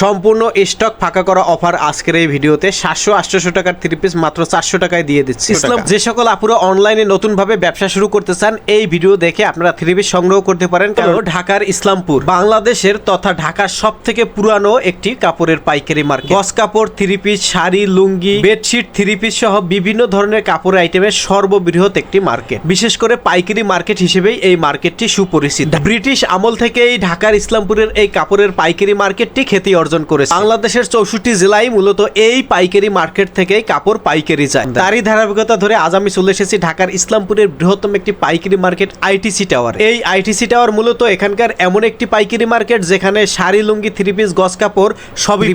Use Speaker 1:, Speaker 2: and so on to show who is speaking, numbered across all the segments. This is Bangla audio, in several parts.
Speaker 1: সম্পূর্ণ স্টক ফাঁকা করা অফার আজকের এই ভিডিওতে সাতশো আটশোশো টাকার থ্রি পিস মাত্র চারশো টাকায় দিয়ে দিচ্ছি। ইসলাম যে সকল আপুরা অনলাইনে নতুন ভাবে ব্যবসা শুরু করতে চান এই ভিডিও দেখে আপনারা থ্রি পিস সংগ্রহ করতে পারেন। কারণ ঢাকার ইসলামপুর। বাংলাদেশের তথা ঢাকার সব থেকে পুরানো একটি কাপড়ের পাইকারি মার্কেট গস কাপড় three piece sari lungi bedsheet three piece সহ বিভিন্ন ধরনের কাপড় আইটেমের সর্ববৃহৎ একটি মার্কেট বিশেষ করে পাইকারি মার্কেট হিসেবেই এই মার্কেটটি সুপরিচিত। ব্রিটিশ আমল থেকেই ঢাকার ইসলামপুরের এই কাপড়ের পাইকারি মার্কেটটি খ্যাতি অর্জন করেছে। বাংলাদেশের চৌষট্টি জেলায় মূলত এই পাইকারি মার্কেট থেকে কাপড় পাইকারি যায়। তারই ধারাবাহিকতা ধরে আজ আমি চলে এসেছি ঢাকার ইসলামপুরের বৃহত্তম একটি পাইকারি মার্কেট আইটিসি টাওয়ার এই আইটিসি টাওয়ার মূলত এখানকার এমন একটি পাইকারি মার্কেট যেখানে শাড়ি লুঙ্গি থ্রি পিস গস কাপড় সবই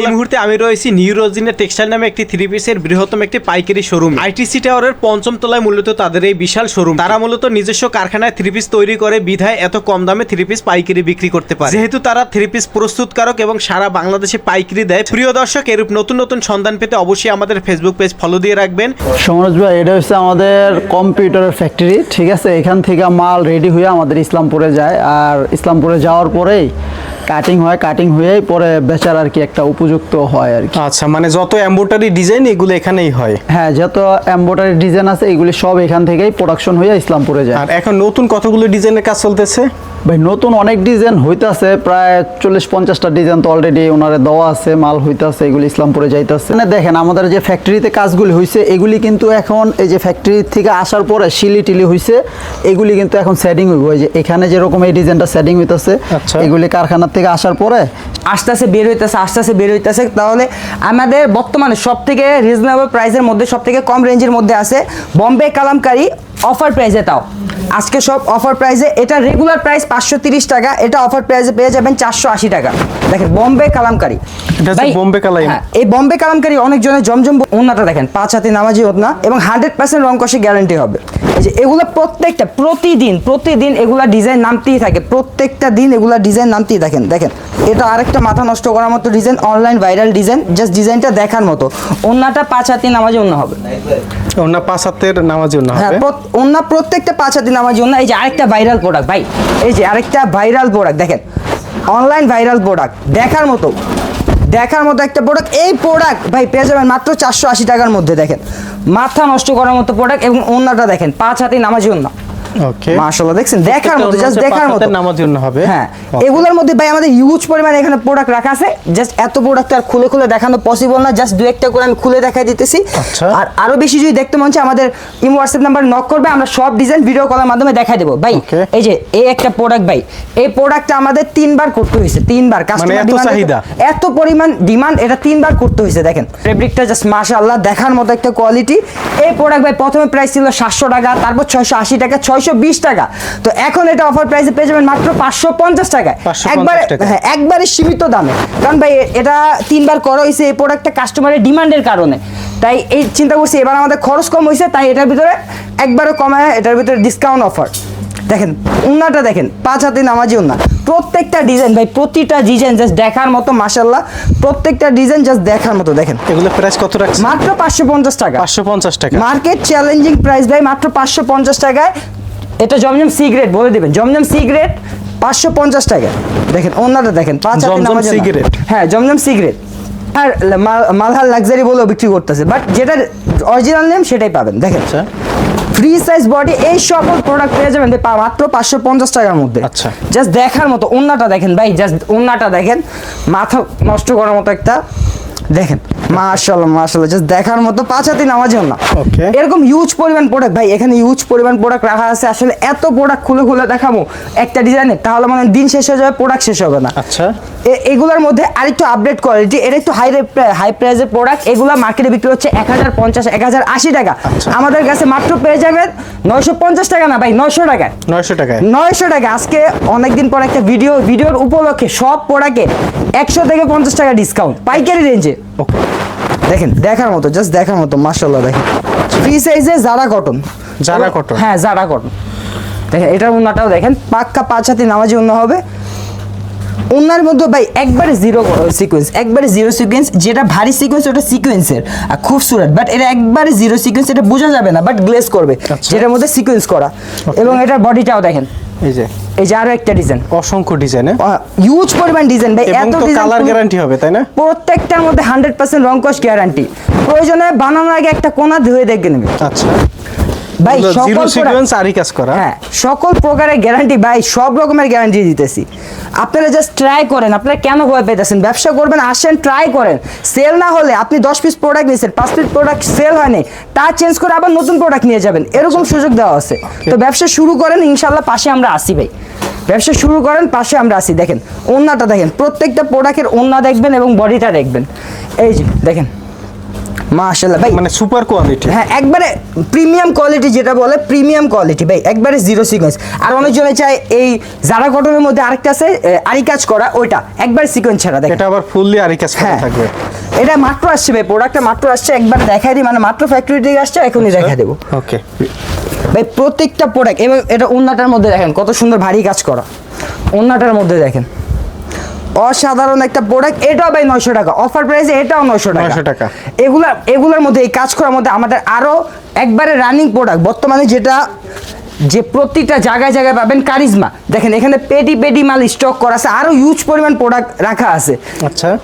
Speaker 1: এই মুহূর্তে আমি রয়েছি নিউরোজিনের টেক্সটাইল নামে একটি থ্রি পিসের বৃহত্তম একটি পাইকারি শোরুম আইটিসি টাওয়ারের পঞ্চম তলায় মূলত তাদের এই বিশাল শোরুম তারা মূলত নিজস্ব কারখানায় থ্রি পিস তৈরি করে বিধায় এত কম দামে থ্রি পিস পাইকারি বিক্রি করতে পারে। যেহেতু তারা থ্রি পিস প্রস্তুতকারক এবং সারা বাংলাদেশে পাইকারি দেয়। প্রিয় দর্শক, এরূপ নতুন নতুন সন্ধান পেতে অবশ্যই আমাদের ফেসবুক পেজ ফলো দিয়ে রাখবেন।
Speaker 2: সমরজ ভাই, এটা হচ্ছে আমাদের কম্পিউটারের ফ্যাক্টরি ঠিক আছে? এখান থেকে মাল রেডি হয়ে আমাদের ইসলামপুরে যায়। আর ইসলামপুরে যাওয়ার পরেই কাটিং হয় কাটিং হয়েই পরে বেচার আর কি একটা উপযুক্ত হয় আর কি।
Speaker 3: আচ্ছা মানে যত এম্বোটারি ডিজাইন এগুলো এখানেই হয়।
Speaker 2: হ্যাঁ যত এম্বোটারি ডিজাইন আছে এগুলি সব এখান থেকেই প্রোডাকশন হয়ে ইসলামপুরে যায়।
Speaker 3: আর এখন নতুন কতগুলো ডিজাইনের কাজ চলতেছে?
Speaker 2: ভাই নতুন অনেক ডিজাইন হইতাছে প্রায় চল্লিশ পঞ্চাশটা ডিজাইন তো অলরেডি ওনারে দেওয়া আছে মাল হইতাছে এগুলি ইসলামপুরে যাইতাছে। মানে দেখেন আমাদের যে ফ্যাক্টরিতে কাজগুলি হয়েছে এগুলি কিন্তু এখন এই যে ফ্যাক্টরি থেকে আসার পরে শিলি টিলি হয়েছে এগুলি কিন্তু এখন সেটিং হইব। যে এখানে যেরকম এই ডিজাইনটা সেটিং হইতাছে
Speaker 3: আচ্ছা।
Speaker 2: এগুলি কারখানার থেকে আসার পরে
Speaker 4: আস্তে আস্তে বের হইতেছে আস্তে আস্তে বের হইতেছে। তাহলে আমাদের বর্তমানে সব থেকে রিজনেবল প্রাইসের মধ্যে সব থেকে কম রেঞ্জের মধ্যে আছে বম্বে কালামকারী অফার প্রাইসে তাও। আজকে সব অফার প্রাইসে এটা রেগুলার প্রাইস পাঁচশো তিরিশ টাকা এটা অফার প্রাইসে পেয়ে যাবেন চারশো আশি টাকা। দেখেন বম্বে কালামকারি।
Speaker 3: বোম্বে কালাই।
Speaker 4: হ্যাঁ, এই বম্বে কালামকারি অনেকজনের জমজম ওনাটা দেখেন পাঁচ হাতে নামাজি ওতনা এবং হান্ড্রেড পার্সেন্ট রং কষে গ্যারান্টি হবে। এই যে এগুলো প্রত্যেকটা প্রতিদিন প্রতিদিন এগুলা ডিজাইন নামতেই থাকে প্রত্যেকটা দিন এগুলা ডিজাইন নামতেই দেখেন দেখেন। এটা আরেকটা মাথা নষ্ট করার মতো design online viral design just ডিজাইনটা দেখার মতো। ওনাটা পাঁচ হাতে নামাজি অন্য হবে।
Speaker 3: ওনা পাঁচ হাতের নামার জন্য
Speaker 4: হ্যাঁ ওনা প্রত্যেকটা পাঁচ হাতে নামাজি জন্য এই যে আরেকটা ভাইরাল প্রোডাক্ট ভাই। এই যে আরেকটা ভাইরাল প্রোডাক্ট দেখেন। অনলাইন ভাইরাল প্রোডাক্ট দেখার মতো। দেখার মতো একটা প্রোডাক্ট এই প্রোডাক্ট ভাই, পেয়ে যাবেন মাত্র চারশো আশি টাকার মধ্যে, দেখেন। মাথা নষ্ট করার মতো প্রোডাক্ট এবং অন্যটা দেখেন, পাঁচ হাতে নামাজি অন্য
Speaker 3: ওকে
Speaker 4: দেখছেন? দেখার মতো জাস্ট দেখার মতো।
Speaker 3: জন্য হবে।
Speaker 4: হ্যাঁ এগুলোর মধ্যে ভাই আমাদের হিউজ পরিমাণে এখানে প্রোডাক্ট রাখা আছে। জাস্ট এত প্রোডাক্ট আর খুলে খুলে দেখানো পসিবল না জাস্ট একটা করে আমি খুলে দেখাই দিতেছি। আর আরও বেশি যদি দেখতে মন চায় আমাদের ইমো নাম্বার নক করবে আমরা সব ডিজাইন ভিডিও কলের মাধ্যমে দেখাই ভাই এই যে এই একটা প্রোডাক্ট ভাই এই প্রোডাক্টটা আমাদের তিনবার করতে হয়েছে তিনবার। কাস্টমার
Speaker 3: ডিমান্ড এত
Speaker 4: পরিমাণ ডিমান্ড এটা তিনবার করতে হয়েছে দেখেন। ফেব্রিকটা জাস্ট মাশাআল্লাহ দেখার মতো একটা কোয়ালিটি এই প্রোডাক্ট ভাই প্রথমে প্রাইস ছিল 700 টাকা তারপর 680 টাকা 600 নয়শো টাকা। তো এখন এটা অফার প্রাইসে পেয়ে যাবেন মাত্র পাঁচশো পঞ্চাশ টাকায়। একবারে হ্যাঁ একবারে সীমিত দামে। কারণ ভাই এটা তিনবার করা হয়েছে এই প্রোডাক্টটা কাস্টমারের ডিমান্ডের কারণে। তাই এই চিন্তা করছি এবার আমাদের খরচ কম হয়েছে তাই এটার ভিতরে একবারে কমায় এটার ভিতরে ডিসকাউন্ট অফার দেখেন উন্নাটা দেখেন পাঁচ হাতে নামাজি উন্না। প্রত্যেকটা ডিজাইন ভাই প্রতিটা ডিজাইন জাস্ট দেখার মতো মাসাল্লাহ প্রত্যেকটা ডিজাইন জাস্ট দেখার মতো দেখেন।
Speaker 3: এগুলো প্রাইস কত রাখছে
Speaker 4: মাত্র পাঁচশো পঞ্চাশ টাকা।
Speaker 3: পাঁচশো পঞ্চাশ টাকা।
Speaker 4: মার্কেট চ্যালেঞ্জিং প্রাইস ভাই মাত্র পাঁচশো পঞ্চাশ টাকায় এটা জমজম সিগারেট বলে দিবেন। জমজম সিগারেট পাঁচশো পঞ্চাশ টাকায় দেখেন অন্যটা দেখেন পাঁচ নামাজের হ্যাঁ জমজম সিগারেট। আর মাল- মালহার লাক্সারি বলেও বিক্রি করতেছে বাট যেটা অরিজিনাল নেম সেটাই পাবেন। দেখেন
Speaker 3: আচ্ছা।
Speaker 4: ফ্রি সাইজ বডি এই সকল প্রোডাক্ট পেয়ে যাবেন মাত্র পাঁচশো পঞ্চাশ টাকার মধ্যে।
Speaker 3: আচ্ছা।
Speaker 4: জাস্ট দেখার মতো ওন্নাটা দেখেন ভাই জাস্ট ওন্নাটা দেখেন। মাথা নষ্ট করার মতো একটা দেখেন মাশাল্লাহ মাশাল্লাহ জাস্ট দেখার মতো পাঁচ হাতে নামাজ না
Speaker 3: Okay.
Speaker 4: এরকম ইউজ পরিমাণ প্রোডাক্ট ভাই এখানে ইউজ পরিমাণ প্রোডাক্ট রাখা আছে। আসলে এত প্রোডাক্ট খুলে খুলে দেখাবো একটা ডিজাইনে তাহলে মানে দিন শেষ হয়ে যাবে প্রোডাক্ট শেষ হবে না।
Speaker 3: আচ্ছা।
Speaker 4: এগুলোর মধ্যে আরেকটু আপডেট কোয়ালিটি এটা একটু হাই হাই প্রাইসের প্রোডাক্ট এগুলো মার্কেটে বিক্রি হচ্ছে এক হাজার পঞ্চাশ এক হাজার আশি টাকা।
Speaker 3: আচ্ছা।
Speaker 4: আমাদের কাছে মাত্র পেয়ে যাবেন নয়শো পঞ্চাশ টাকা না ভাই নয়শো টাকায়।
Speaker 3: নয়শো টাকায়।
Speaker 4: নয়শো টাকা আজকে অনেকদিন পর একটা ভিডিও ভিডিওর উপলক্ষে সব প্রোডাক্টে একশো থেকে পঞ্চাশ টাকা ডিসকাউন্ট পাইকারি রেঞ্জে
Speaker 3: ওকে
Speaker 4: দেখেন দেখার মতো জাস্ট দেখার মতো মার্শাল্লাহ দেখেন। ফ্রি সাইজে জারা কটন
Speaker 3: জারা কটন
Speaker 4: হ্যাঁ জারা কটন দেখেন এটার উন্নাটাও দেখেন পাক্কা পাঁচ হাতি নামাজি উন্না হবে। উন্নার মধ্যে ভাই একবারে জিরো সিকোয়েন্স একবারে জিরো সিকোয়েন্স যেটা ভারী সিকোয়েন্স ওটা সিকোয়েন্সের আর খুব সুরাট বাট এটা একবারে জিরো সিকোয়েন্স এটা বোঝা যাবে না বাট গ্লেস করবে
Speaker 3: আচ্ছা।
Speaker 4: যেটার মধ্যে সিকোয়েন্স করা। এবং এটার বডিটাও দেখেন।
Speaker 3: এই যে।
Speaker 4: এই যে আরও একটা ডিজাইন
Speaker 3: অসংখ্য ডিজাইন
Speaker 4: হিউজ পরিমাণ ডিজাইন ভাই এত
Speaker 3: কালার গ্যারান্টি হবে তাই না?
Speaker 4: প্রত্যেকটার মধ্যে হান্ড্রেড পার্সেন্ট রং কস্ট গ্যারান্টি প্রয়োজনে বানানোর আগে একটা কোনা ধুয়ে দেখে নেবে।
Speaker 3: আচ্ছা।
Speaker 4: ভাই সকল
Speaker 3: সিকোয়েন্স আরই কাজ করা।
Speaker 4: হ্যাঁ সকল প্রকারের গ্যারান্টি ভাই সব রকমের গ্যারান্টি দিতেছি। আপনারা জাস্ট ট্রাই করেন আপনারা কেন ভয় পেতেছেন? ব্যবসা করবেন আসেন ট্রাই করেন। সেল না হলে আপনি দশ পিস প্রোডাক্ট নিয়েছেন পাঁচ পিস প্রোডাক্ট সেল হয়নি তা চেঞ্জ করে আবার নতুন প্রোডাক্ট নিয়ে যাবেন। এরকম সুযোগ দেওয়া আছে। তো ব্যবসা শুরু করেন ইনশাল্লাহ পাশে আমরা আসি ভাই। ব্যবসা শুরু করেন পাশে আমরা আসি দেখেন ওন্নাটা দেখেন প্রত্যেকটা প্রোডাক্টের ওন্না দেখবেন এবং বডিটা দেখবেন। এই যে দেখেন। মাশাল্লাহ ভাই।
Speaker 3: মানে সুপার কোয়ালিটি
Speaker 4: হ্যাঁ একবারে প্রিমিয়াম কোয়ালিটি যেটা বলে প্রিমিয়াম কোয়ালিটি ভাই। একবারে জিরো সিকোয়েন্স আর অনেকজনে চায় এই জারা কটনের মধ্যে আরেকটা আছে আরি কাজ করা ওইটা। একবার সিকোয়েন্স ছাড়া দেখেন।
Speaker 3: এটা আবার ফুললি আরই কাজ করা
Speaker 4: হ্যাঁ।
Speaker 3: থাকবে।
Speaker 4: এটা মাত্র আসছে ভাই প্রোডাক্টটা মাত্র আসছে একবার দেখাই দিই মানে মাত্র ফ্যাক্টরি থেকে আসছে এখনই দেখাই দেবো।
Speaker 3: ওকে
Speaker 4: ভাই প্রত্যেকটা প্রোডাক্ট এবং এটা উন্নাটার মধ্যে দেখেন কত সুন্দর ভারী কাজ করা। উন্নাটার মধ্যে দেখেন। অসাধারণ একটা প্রোডাক্ট এটাও ভাই নয়শো টাকা। অফার প্রাইসে এটাও নয়শো টাকা।
Speaker 3: 900 টাকা।
Speaker 4: এগুলা এগুলোর মধ্যে এই কাজ করার মধ্যে আমাদের আরও একবারে রানিং প্রোডাক্ট বর্তমানে যেটা যে প্রতিটা জায়গায় জায়গায় পাবেন কারিজমা। দেখেন এখানে পেটি পেটি মাল স্টক করা আছে। আরও ইউজ পরিমাণ প্রোডাক্ট রাখা আছে।
Speaker 3: আচ্ছা।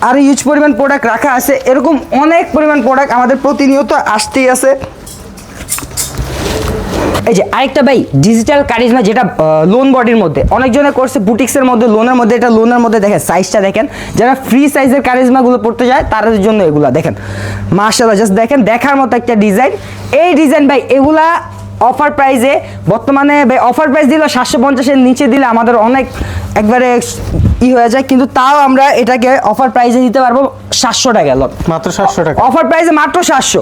Speaker 4: আরও ইউজ পরিমাণ প্রোডাক্ট রাখা আছে। এরকম অনেক পরিমাণ প্রোডাক্ট আমাদের প্রতিনিয়ত আসতেই আছে। এই যে আরেকটা ভাই ডিজিটাল কারিজমা যেটা লোন বডির মধ্যে। অনেকজনে করছে বুটিক্সের মধ্যে লোনের মধ্যে এটা লোনের মধ্যে দেখেন সাইজটা দেখেন। যারা ফ্রি সাইজের কারিজমাগুলো পড়তে যায় তাদের জন্য এগুলো দেখেন। মার্শাল্লাহ জাস্ট দেখেন দেখার মতো একটা ডিজাইন এই ডিজাইন ভাই এগুলা অফার প্রাইজে বর্তমানে ভাই অফার প্রাইস দিলে সাতশো পঞ্চাশের নিচে দিলে আমাদের অনেক একবারে ই হয়ে যায় কিন্তু তাও আমরা এটাকে অফার প্রাইজে দিতে পারব সাতশো টাকা
Speaker 3: মাত্র সাতশো টাকা।
Speaker 4: অফার প্রাইজে মাত্র সাতশো।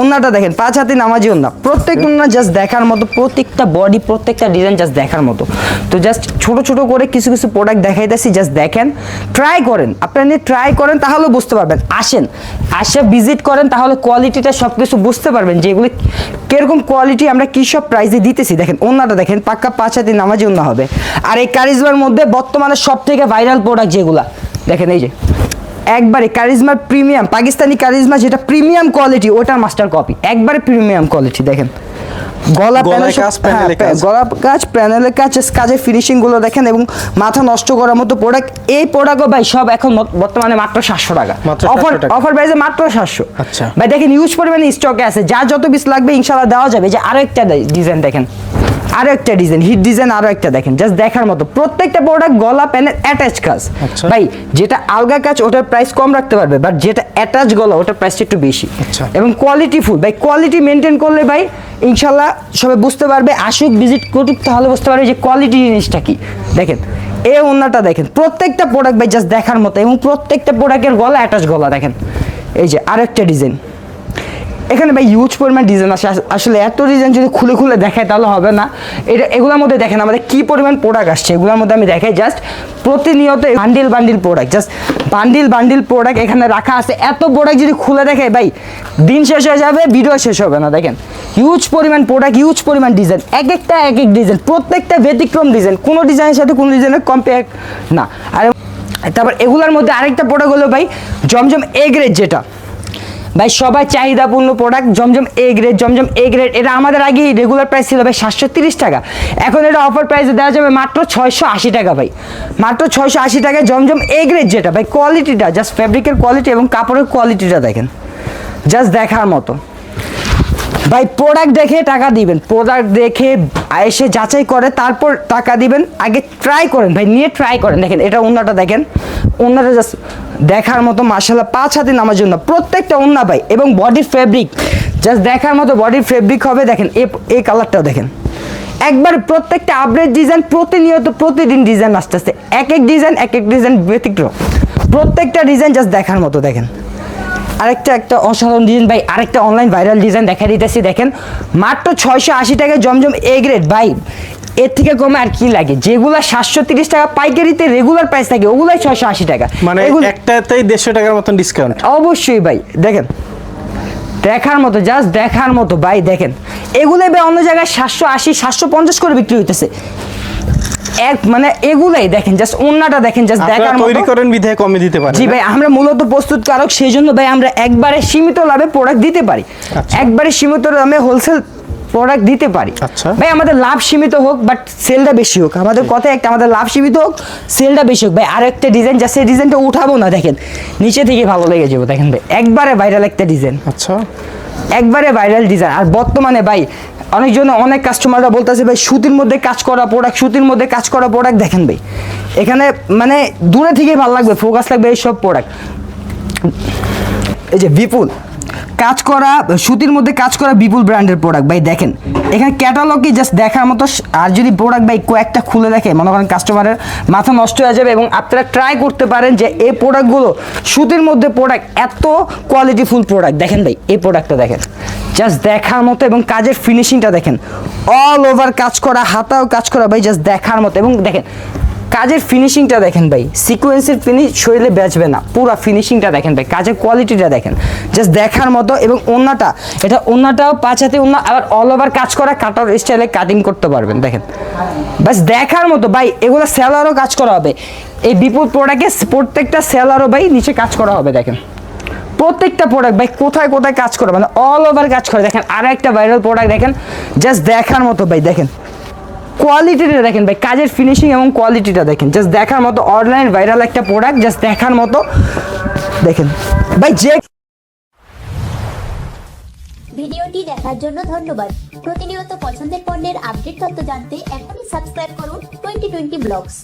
Speaker 4: ওন্নাটা দেখেন পাঁচ হাতে নামাজি ওন্না প্রত্যেক ওন্না জাস্ট দেখার মতো প্রত্যেকটা বডি প্রত্যেকটা ডিজাইন জাস্ট দেখার মতো। তো জাস্ট ছোট ছোট করে কিছু কিছু প্রোডাক্ট দেখাইতেছি জাস্ট দেখেন। ট্রাই করেন আপনারা ট্রাই করেন তাহলে বুঝতে পারবেন। আসেন আসে ভিজিট করেন তাহলে কোয়ালিটিটা সব কিছু বুঝতে পারবেন যে এগুলো কীরকম কোয়ালিটি আমরা কী সব প্রাইসে দিতেছি। দেখেন ওন্নাটা দেখেন পাক্কা পাঁচ হাতে নামাজি ওন্না হবে। আর এই কারিজমার মধ্যে বর্তমানে সব থেকে ভাইরাল প্রোডাক্ট যেগুলা দেখেন এই যে। একবারে কারিজমার প্রিমিয়াম পাকিস্তানি কারিজমা যেটা প্রিমিয়াম কোয়ালিটি ওটার মাস্টার কপি একবারে প্রিমিয়াম কোয়ালিটি দেখেন। গলা প্যানেল
Speaker 3: কাজ,
Speaker 4: গলা কাজ প্যানেলের কাজ কাজের ফিনিশিংগুলো দেখেন এবং মাথা নষ্ট করার মতো প্রোডাক্ট এই প্রোডাক্টও ভাই সব এখন বর্তমানে মাত্র সাতশো টাকা। অফার
Speaker 3: 700 টাকা।
Speaker 4: অফার প্রাইসে মাত্র সাতশো।
Speaker 3: আচ্ছা।
Speaker 4: ভাই দেখেন ইউজ পরিমাণে স্টকে আছে। যা যত পিস লাগবে ইনশাল্লাহ দেওয়া যাবে। যে আরও একটা ডিজাইন দেখেন। আরও একটা ডিজাইন হিট ডিজাইন আরও একটা দেখেন জাস্ট দেখার মতো। প্রত্যেকটা প্রোডাক্ট গলা প্যানের অ্যাটাচ কাজ।
Speaker 3: আচ্ছা।
Speaker 4: ভাই যেটা আলগা কাজ ওটার প্রাইস কম রাখতে পারবে বাট যেটা অ্যাটাচ গলা ওটার প্রাইসটা একটু বেশি।
Speaker 3: আচ্ছা।
Speaker 4: এবং কোয়ালিটি ফুল ভাই কোয়ালিটি মেনটেন করলে ভাই ইনশাল্লাহ সবাই বুঝতে পারবে আসুক ভিজিট করুক তাহলে বুঝতে পারবে যে কোয়ালিটি জিনিসটা কি। দেখেন এই ওনাটা দেখেন প্রত্যেকটা প্রোডাক্ট ভাই জাস্ট দেখার মতো এবং প্রত্যেকটা প্রোডাক্টের গলা অ্যাটাচ গলা দেখেন। এই যে আরেকটা ডিজাইন এখানে ভাই ইউজ পরিমাণ ডিজাইন আছে। আসলে এত ডিজাইন যদি খুলে খুলে দেখায় তাহলে হবে না। এটা এগুলোর মধ্যে দেখেন আমাদের কি পরিমাণ প্রোডাক্ট আসছে। এগুলোর মধ্যে আমি দেখাই জাস্ট প্রতিনিয়ত bundle bundle product just bundle bundle product এখানে রাখা আছে। এত প্রোডাক্ট যদি খুলে দেখে ভাই, দিন শেষ হয়ে যাবে ভিডিও শেষ হবে না, দেখেন। হিউজ পরিমাণ প্রোডাক্ট হিউজ পরিমাণ ডিজাইন এক একটা, এক এক ডিজাইন প্রত্যেকটা ব্যতিক্রম ডিজাইন কোনো ডিজাইনের সাথে কোনো ডিজাইনের কম্পেয়ার না। আর, তারপর এগুলোর মধ্যে আরেকটা প্রোডাক্ট হলো ভাই জমজম এগ গ্রেড যেটা। ভাই, সবাই চাহিদাপূর্ণ product Zamzam A grade Zamzam A grade এটা আমাদের আগে রেগুলার প্রাইস ছিল ভাই সাতশো তিরিশ টাকা। এখন এটা অফার প্রাইসে দেওয়া যাবে মাত্র ছয়শো আশি টাকা ভাই। মাত্র ছয়শো আশি টাকায় জমজম এ গ্রেড যেটা, ভাই কোয়ালিটিটা জাস্ট ফ্যাব্রিকের কোয়ালিটি এবং কাপড়ের কোয়ালিটিটা দেখেন। জাস্ট দেখার মতো। ভাই প্রোডাক্ট দেখে টাকা দিবেন। প্রোডাক্ট দেখে এসে যাচাই করে, তারপর টাকা দিবেন। আগে ট্রাই করেন ভাই, নিয়ে ট্রাই করেন। দেখেন, এটা অন্যটা দেখেন। অন্যটা জাস্ট দেখার মতো মার্শাল্লাহ পাঁচ হাতে নামার জন্য। প্রত্যেকটা অন্য ভাই, এবং বডির ফেব্রিক জাস্ট দেখার মতো বডির ফেব্রিক হবে। দেখেন, এ এই কালারটাও দেখেন। একবার প্রত্যেকটা আপডেট ডিজাইন প্রতিনিয়ত প্রতিদিন ডিজাইন আসতে আসতে এক এক ডিজাইন এক এক ডিজাইন ব্যতিক্রম। প্রত্যেকটা ডিজাইন জাস্ট দেখার মতো, দেখেন। আরেকটা একটা অসাধারণ ডিজাইন ভাই আরেকটা অনলাইন ভাইরাল ডিজাইন দেখা দিতেছি দেখেন। মাত্র ছয়শো আশি টাকা জমজম এ গ্রেড ভাই। এর থেকে কমে আর কি লাগে? যেগুলা সাতশো তিরিশ টাকা পাইকারিতে রেগুলার প্রাইস থাকে ওগুলাই ছয়শো আশি টাকা।
Speaker 3: মানে
Speaker 4: এগুলো-
Speaker 3: একটাতেই দেড়শো টাকার মতন ডিসকাউন্ট
Speaker 4: অবশ্যই ভাই। দেখেন দেখার মতো জাস্ট দেখার মতো ভাই দেখেন। এগুলোই ভাই অন্য জায়গায় সাতশো আশি সাতশো পঞ্চাশ করে বিক্রি হইতেছে। এক মানে এগুলাই দেখেন জাস্ট অন্যটা দেখেন জাস্ট দেখার
Speaker 3: তৈরি করেন বিধায় কমে দিতে পারেন
Speaker 4: জি ভাই আমরা মূলত প্রস্তুতকারক সেই জন্য ভাই আমরা একবারে সীমিত লাভে প্রোডাক্ট দিতে পারি।
Speaker 3: আচ্ছা।
Speaker 4: একবারে সীমিত দামে হোলসেল প্রোডাক্ট দিতে পারি।
Speaker 3: আচ্ছা।
Speaker 4: ভাই আমাদের লাভ সীমিত হোক বাট সেলটা বেশি হোক। আমাদের কথা একটা আমাদের লাভ সীমিত হোক সেলটা বেশি হোক। ভাই আরেকটা ডিজাইন যা সেই ডিজাইনটা উঠাবো না দেখেন। নিচে থেকে ভালো লেগে যাব দেখেন ভাই। একবারে ভাইরাল একটা ডিজাইন
Speaker 3: আচ্ছা।
Speaker 4: একবারে ভাইরাল ডিজাইন আর বর্তমানে ভাই অনেকজন, অনেক কাস্টমাররা বলতেছে, ভাই, সুতির মধ্যে কাজ করা প্রোডাক্ট সুতির মধ্যে কাজ করা প্রোডাক্ট দেখেন ভাই। এখানে মানে দূরে থেকে ভালো লাগবে ফোকাস লাগবে এই সব প্রোডাক্ট এই যে বিপুল কাজ করা, সুতির মধ্যে কাজ করা বিপুল ব্র্যান্ডের প্রোডাক্ট ভাই, দেখেন। এখানে ক্যাটালগই জাস্ট দেখার মতো, আর যদি প্রোডাক্ট ভাই, কয়েকটা খুলে দেখে, মনে করেন কাস্টমারের মাথা নষ্ট হয়ে যাবে এবং আপনারা ট্রাই করতে পারেন যে এই প্রোডাক্টগুলো সুতির মধ্যে প্রোডাক্ট এত কোয়ালিটিফুল প্রোডাক্ট দেখেন ভাই, এই প্রোডাক্টটা দেখেন। জাস্ট দেখার মতো এবং কাজের ফিনিশিংটা দেখেন। অল ওভার কাজ করা, হাতাও কাজ করা ভাই জাস্ট দেখার মতো। এবং দেখেন, কাজের ফিনিশিংটা দেখেন ভাই সিকোয়েন্সের ফিনিশ শরীরে বেচবে না। পুরো ফিনিশিংটা দেখেন ভাই, কাজের কোয়ালিটিটা দেখেন। জাস্ট দেখার মতো এবং অন্যটা, এটা অন্যটাও পাঁচাতে অন্য, আবার অল ওভার কাজ করা কাটার স্টাইলে কাটিং করতে পারবেন, দেখেন। বাস দেখার মতো, ভাই, এগুলো সেলারও কাজ করা হবে। এই বিপুল প্রোডাক্টে প্রত্যেকটা সেলারও ভাই, নিচে কাজ করা হবে, দেখেন। প্রত্যেকটা প্রোডাক্ট ভাই কোথায় কোথায় কাজ করে মানে অল ওভার কাজ করে। দেখেন আর একটা ভাইরাল প্রোডাক্ট দেখেন জাস্ট দেখার মতো ভাই, দেখেন। কোয়ালিটিটা দেখেন ভাই, কাজের ফিনিশিং এবং কোয়ালিটিটা দেখেন। জাস্ট দেখার মতো অনলাইন ভাইরাল একটা প্রোডাক্ট জাস্ট দেখার মতো। দেখেন, ভাই যে
Speaker 5: ভিডিওটি দেখার জন্য ধন্যবাদ। প্রতিনিয়ত পছন্দের পণ্যের আপডেট তথ্য জানতে এখনই সাবস্ক্রাইব করুন টোয়েন্টি টোয়েন্টি ব্লগস